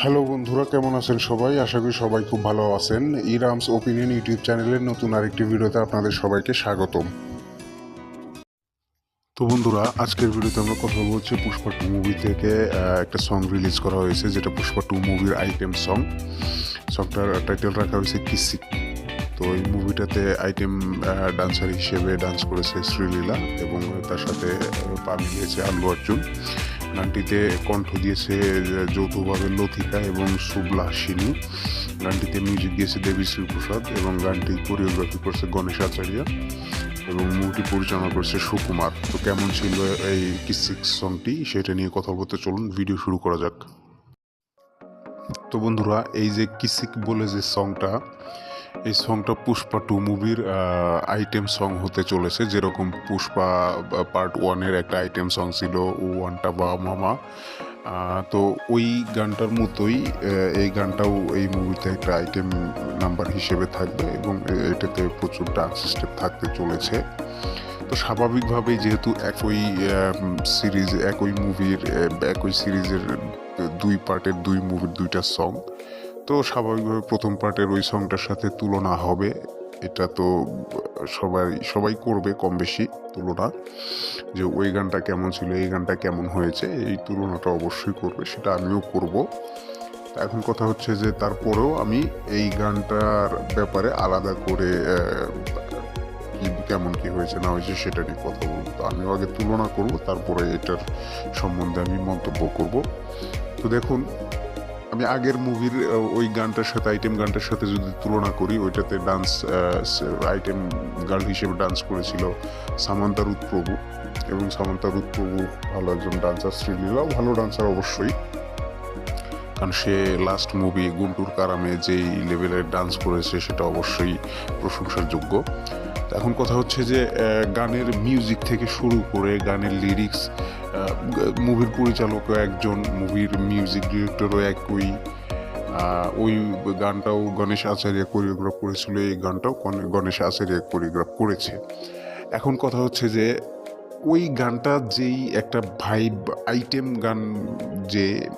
Hello বন্ধুরা, কেমন আছেন সবাই? আশা করি সবাই খুব ভালো আছেন। ইরামস ওপিনিয়ন ইউটিউব চ্যানেলের নতুন আরেকটি ভিডিওতে আপনাদের সবাইকে স্বাগতম। তো বন্ধুরা, আজকের ভিডিওতে আমরা কথা বলছি পুষ্পা টু মুভি থেকে একটা সং রিলিজ করা হয়েছে, যেটা পুষ্পা টু মুভির আইটেম সং সংটার টাইটেল রাখা হয়েছে কিসিক তো এই মুভিটাতে আইটেম ডান্সার হিসেবে ডান্স করেছে শ্রীলীলা এবং তার সাথে পা মিলিয়েছে আল্লু অর্জুন। গানটিতে কণ্ঠ দিয়েছে যৌথভাবে লতিকা এবং সুবলাসিনী গানটিতে মিউজিক দিয়েছে দেবীশ্রী প্রসাদ এবং গানটি কোরিওগ্রাফি করছে গণেশ আচার্য এবং মুভিটি পরিচালনা করছে সুকুমার। তো কেমন ছিল এই কিসিক সংটি সেটা নিয়ে কথা বলতে চলুন ভিডিও শুরু করা যাক। তো বন্ধুরা, এই যে কিসিক বলে যে সংটা এই সংটা পুষ্পা টু মুভির আইটেম সং হতে চলেছে। যেরকম পুষ্পা পার্ট ওয়ানের একটা আইটেম সং ছিল ওয়ানটা বা মামা। তো ওই গানটার মতোই এই গানটাও এই মুভিতে একটা আইটেম নাম্বার হিসেবে থাকবে এবং এটাতে প্রচুর ডান্স স্টেপ থাকতে চলেছে। তো স্বাভাবিকভাবেই যেহেতু একই সিরিজ একই মুভির একই সিরিজের দুই পার্টের দুই মুভির দুইটা সং তো স্বাভাবিকভাবে প্রথম পার্টের ওই সংটার সাথে তুলনা হবে। এটা তো, সবাই সবাই করবে কম বেশি তুলনা। যে ওই গানটা কেমন ছিল, এই গানটা কেমন হয়েছে, এই তুলনাটা অবশ্যই করবে, সেটা আমিও করব। এখন কথা হচ্ছে যে, তারপরেও আমি এই গানটার ব্যাপারে আলাদা করে কেমন কি হয়েছে না হয়েছে সেটা নিয়ে কথা বলব। তো আমিও আগে তুলনা করব, তারপরে এটার সম্বন্ধে আমি মন্তব্য করব। তো দেখুন আমি আগের মুভির ওই গানটার সাথে আইটেম গানটার সাথে যদি তুলনা করি, ওইটাতে ডান্স আইটেম গার্ল হিসেবে ডান্স করেছিল সামান্তা প্রভু এবং সামান্তা প্রভু ভালো একজন ডান্সার শ্রীলীলাও ভালো ডান্সার অবশ্যই। কারণ সে লাস্ট মুভি গুন্টুর কারামে যেই লেভেলের ডান্স করেছে, সেটা অবশ্যই প্রশংসার যোগ্য এখন কথা হচ্ছে যে গানের মিউজিক থেকে শুরু করে গানের লিরিক্স মুভির পরিচালকও একজন মুভির মিউজিক ডিরেক্টরও একই। ওই গানটাও গণেশ আচার্য কোরিওগ্রাফ করেছিল, এই গানটাও গণেশ আচার্য কোরিওগ্রাফ করেছে। এখন কথা হচ্ছে যে, ওই গানটা যেই একটা ভাইব আইটেম গান যে,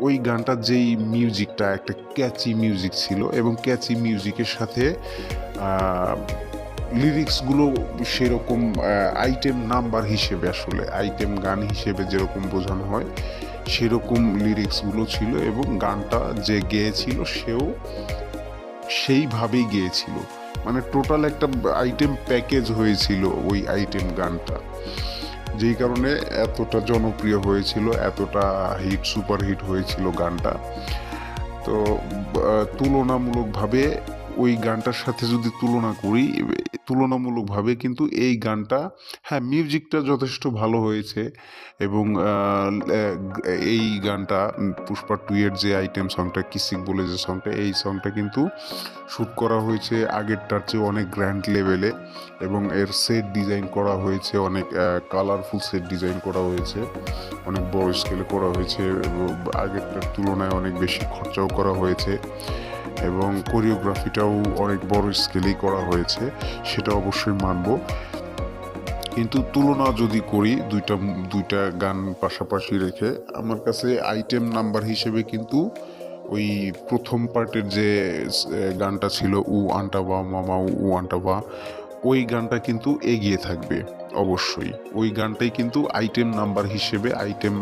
ওই গানটার যেই মিউজিকটা একটা ক্যাচি মিউজিক ছিল এবং ক্যাচি মিউজিকের সাথে লিরিক্সগুলো সেরকম আইটেম নাম্বার হিসেবে আসলে আইটেম গান হিসেবে যেরকম বোঝানো হয়, সেরকম লিরিক্সগুলো ছিল এবং গানটা যে গেয়েছিল সেও সেইভাবেই গেয়েছিল। মানে টোটাল একটা আইটেম প্যাকেজ হয়েছিল ওই আইটেম গানটা। যেই কারণে এতটা জনপ্রিয় হয়েছিল, এতটা হিট সুপার হিট হয়েছিল গানটা। তো তুলনামূলকভাবে ওই গানটার সাথে যদি তুলনা করি তুলনামূলকভাবে কিন্তু এই গানটা হ্যাঁ মিউজিকটা যথেষ্ট ভালো হয়েছে এবং এই গানটা পুষ্পা টু এর যে আইটেম সংটা কিসিক বলে যে সংটা এই সংটা কিন্তু শ্যুট করা হয়েছে আগেরটার চেয়ে অনেক গ্র্যান্ড লেভেলে এবং এর সেট ডিজাইন করা হয়েছে অনেক কালারফুল সেট ডিজাইন করা হয়েছে, অনেক বড় স্কেলে করা হয়েছে আগেরটার তুলনায় অনেক বেশি খরচাও করা হয়েছে। এবং কোরিওগ্রাফিটাও অনেক বড় স্কেলেই করা হয়েছে, সেটা অবশ্যই মানব। কিন্তু তুলনা যদি করি, দুইটা দুইটা গান পাশাপাশি রেখে, আমার কাছে আইটেম নাম্বার হিসেবে কিন্তু ওই প্রথম পার্টের যে গানটা ছিল, উ আন্টাবা মামা, উ আন্টাবা ওই গানটা কিন্তু এগিয়ে থাকবে, অবশ্যই। ওই গানটাই কিন্তু আইটেম নাম্বার হিসেবে, আইটেম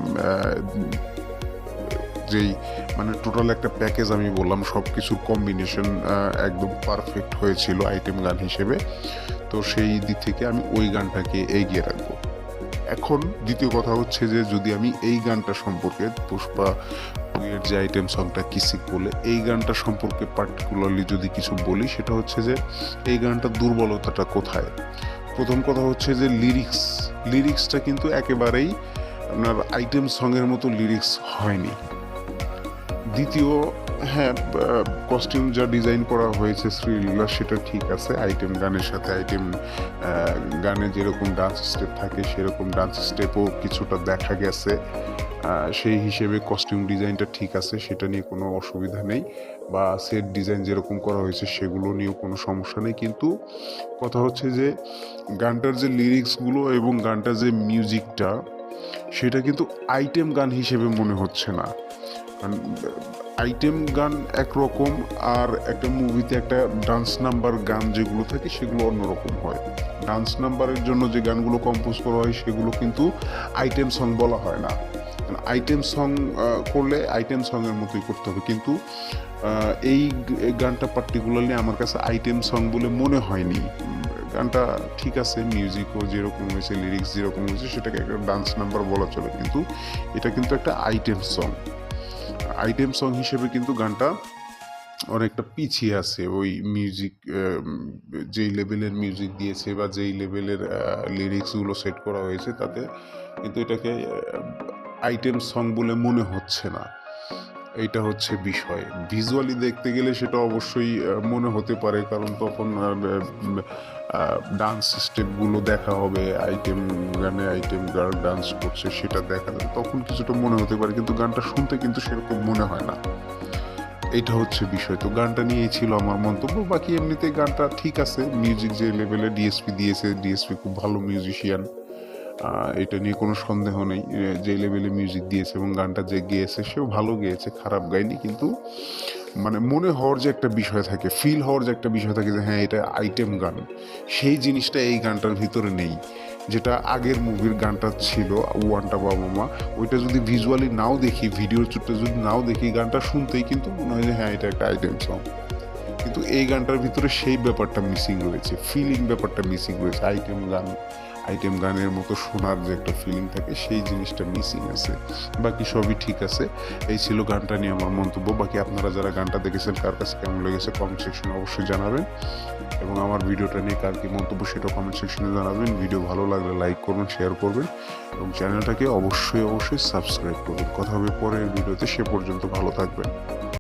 যেই মানে টোটাল একটা প্যাকেজ আমি বললাম সব কিছুর কম্বিনেশন একদম পারফেক্ট হয়েছিল আইটেম গান হিসেবে। তো সেই দিক থেকে আমি ওই গানটাকে এগিয়ে রাখব। এখন দ্বিতীয় কথা হচ্ছে যে, যদি আমি এই গানটা সম্পর্কে পুষ্পা এর যে আইটেম সংটা কিসিক বলে, এই গানটা সম্পর্কে পার্টিকুলারলি যদি কিছু বলি, সেটা হচ্ছে যে, এই গানটার দুর্বলতাটা কোথায়? প্রথম কথা হচ্ছে যে লিরিক্স লিরিক্সটা কিন্তু একেবারেই আপনার আইটেম সঙের মতো লিরিক্স হয়নি। দ্বিতীয় হ্যাঁ কস্টিউম যা ডিজাইন করা হয়েছে শ্রীলীলা, সেটা ঠিক আছে। আইটেম গানের সাথে আইটেম গানে যেরকম ডান্স স্টেপ থাকে, সেরকম ডান্স স্টেপও কিছুটা দেখা গেছে। সেই হিসেবে কস্টিউম ডিজাইনটা ঠিক আছে, সেটা নিয়ে কোনো অসুবিধা নেই। বা সেট ডিজাইন যেরকম করা হয়েছে, সেগুলো নিয়েও কোনো সমস্যা নেই। কিন্তু কথা হচ্ছে যে, গানটার যে লিরিক্সগুলো এবং গানটার যে মিউজিকটা সেটা কিন্তু আইটেম গান হিসেবে মনে হচ্ছে না। আইটেম গান একরকম আর একটা মুভিতে একটা ডান্স নাম্বার গান যেগুলো থাকে সেগুলো অন্যরকম হয়। ডান্স নাম্বারের জন্য যে গানগুলো কম্পোজ করা হয় সেগুলো কিন্তু আইটেম সং বলা হয় না। আইটেম সং করলে আইটেম সংয়ের মতোই করতে হবে। কিন্তু এই গানটা পার্টিকুলারলি আমার কাছে আইটেম সং বলে মনে হয়নি। গানটা ঠিক আছে মিউজিকও যেরকম হয়েছে লিরিক্স যেরকম হয়েছে, সেটাকে একটা ডান্স নাম্বার বলা চলে। কিন্তু এটা কিন্তু একটা আইটেম সং আইটেম সং হিসেবে কিন্তু গানটা অনেকটা পিছিয়ে আছে। ওই মিউজিক যেই লেভেলের মিউজিক দিয়েছে বা যেই লেভেলের লিরিক্সগুলো সেট করা হয়েছে, তাতে কিন্তু এটাকে আইটেম সং বলে মনে হচ্ছে না। এইটা হচ্ছে বিষয়। ভিজুয়ালি দেখতে গেলে সেটা অবশ্যই মনে হতে পারে, কারণ তখন ডান্স স্টেপগুলো দেখা হবে আইটেম গানে আইটেম গার্ল ডান্স করছে, সেটা দেখা যাবে, তখন কিছুটা মনে হতে পারে, কিন্তু গানটা শুনতে কিন্তু সেরকম মনে হয় না। এটা হচ্ছে বিষয়। তো গানটা নিয়েই ছিল আমার মন্তব্য, বাকি এমনিতে গানটা ঠিক আছে। মিউজিক যে লেভেলে ডিএসপি দিয়েছে ডিএসপি খুব ভালো মিউজিশিয়ান এটা নিয়ে কোনো সন্দেহ নেই। যে লেভেলে মিউজিক দিয়েছে এবং গানটা যে গেয়েছে, সেও ভালো গেয়েছে, খারাপ গায়নি, কিন্তু মানে মনে হওয়ার যে একটা বিষয় থাকে ফিল হওয়ার যে একটা বিষয় থাকে যে হ্যাঁ এটা আইটেম গান। সেই জিনিসটা এই গানটার ভিতরে নেই। যেটা আগের মুভির গানটা ছিল, ওয়ানটা বাবা মা ওইটা যদি ভিজুয়ালি নাও দেখি ভিডিওর চুটটা যদি নাও দেখি, গানটা শুনতেই কিন্তু মনে হয় যে হ্যাঁ এটা একটা আইটেম সং কিন্তু এই গানটার ভিতরে সেই ব্যাপারটা মিসিং রয়েছে ফিলিং ব্যাপারটা মিসিং রয়েছে আইটেম গান। আইটেম গানের মতো শোনার যে একটা ফিলিং থাকে, সেই জিনিসটা মিসিং আছে। বাকি সবই ঠিক আছে। এই ছিল গানটা নিয়ে আমার মন্তব্য। বাকি আপনারা যারা গানটা দেখেছেন, কার কাছে কেমন লেগেছে কমেন্ট সেকশনে অবশ্যই জানাবেন। এবং আমার ভিডিওটা নিয়ে কার কি মন্তব্য সেটা কমেন্ট সেকশনে জানাবেন। ভিডিও ভালো লাগলে লাইক করবেন শেয়ার করবেন। এবং চ্যানেলটাকে অবশ্যই অবশ্যই সাবস্ক্রাইব করবেন। কথা হবে পরের ভিডিওতে। সে পর্যন্ত ভালো থাকবেন।